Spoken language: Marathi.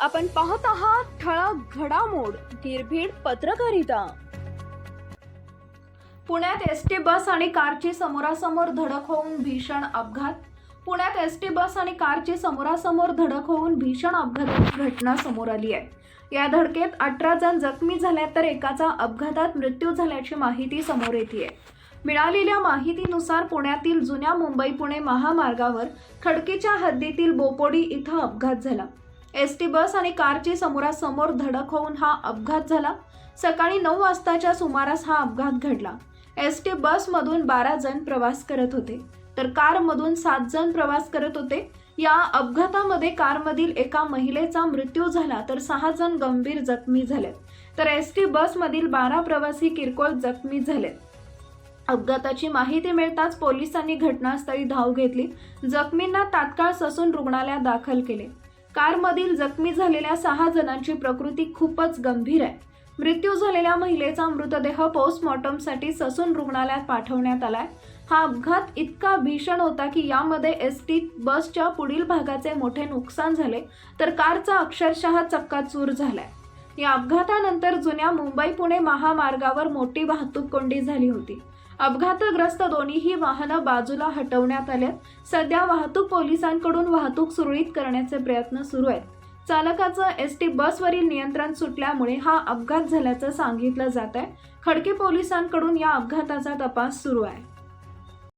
आपण पाहत आहात ठळक घडामोड निर्भीड पत्रकारिता. पुण्यात एस टी बस आणि कारची समोरासमोर धडक होऊन भीषण अपघात. पुण्यात एस टी बस आणि कारची समोरासमोर धडक होऊन भीषण अपघाताची घटना समोर आली आहे. या धडकेत अठरा जण जखमी झाल्या तर एकाचा अपघातात मृत्यू झाल्याची माहिती समोर येते मिळालेल्या माहितीनुसार पुण्यातील जुन्या मुंबई पुणे महामार्गावर खडकीच्या हद्दीतील बोपोडी इथं अपघात झाला. एस टी बस आणि कारची समोरासमोर धडक होऊन हा अपघात झाला. सकाळी नऊ वाजताच्या सुमारास हा अपघात घडला. एस टी बसमधून बारा जण प्रवास करत होते. तर कारमधून सात जण प्रवास करत होते. या अपघातामध्ये कारमधील एका महिलेचा मृत्यू झाला तर सहा जण गंभीर जखमी झाले. तर एस टी बसमधील बारा प्रवासी किरकोळ जखमी झाले. अपघाताची माहिती मिळताच पोलिसांनी घटनास्थळी धाव घेतली. जखमींना तात्काळ ससून रुग्णालयात दाखल केले. कारमधील जखमी झालेल्या सहा जणांची प्रकृती खूपच गंभीर आहे. मृत्यू झालेल्या महिलेचा मृतदेह पोस्टमॉर्टमसाठी ससून रुग्णालयात पाठवण्यात आलाय. हा अपघात इतका भीषण होता की यामध्ये एस टी बसच्या पुढील भागाचे मोठे नुकसान झाले तर कारचा अक्षरशः चक्काचूर झालाय. या अपघातानंतर जुन्या मुंबई पुणे महामार्गावर मोठी वाहतूक कोंडी झाली होती. अपघातग्रस्त दोन्हीही वाहनं बाजूला हटवण्यात आल्यात. सध्या वाहतूक पोलिसांकडून वाहतूक सुरळीत करण्याचे प्रयत्न सुरू आहेत. चालकाचं एस टी बसवरील नियंत्रण सुटल्यामुळे हा अपघात झाल्याचं सांगितलं जात आहे खडके पोलिसांकडून या अपघाताचा तपास सुरू आहे.